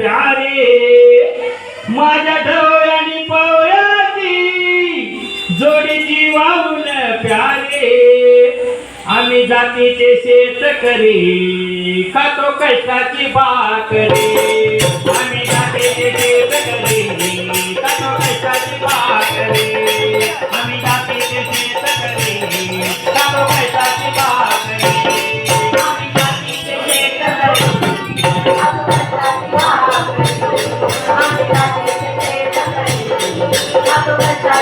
प्यारे माझ्या ढवळ्याने पवळ्याची जोडीची वाहून प्यारे. आम्ही जातीचे शेतकरी खातो कष्टाची भाकरी.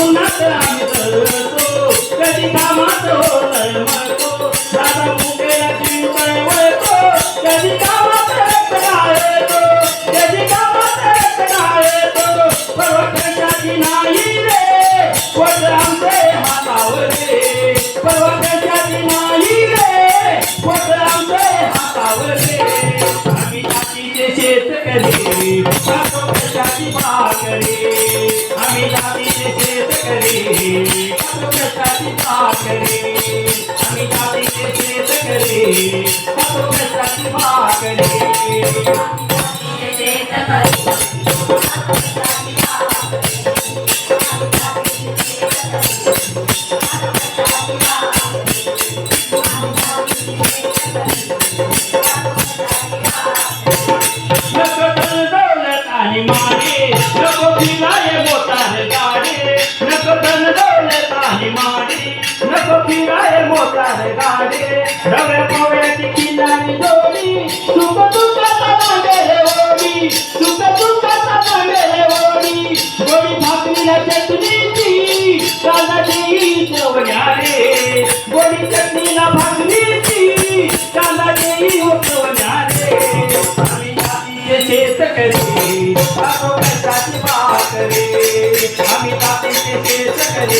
उन्हात आम्ही करतो कधी कामात होतय मळतो दादा मुंबईला चिंतय वळतो कधी कामात येतो कधी कामात येतो परवा कशाची नाही रे. वज आमचे हातावर रे. परवा कशाची नाही रे. वज आमचे हातावर रे. आम्ही जातीचे शेतकरी Okay.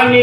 আমি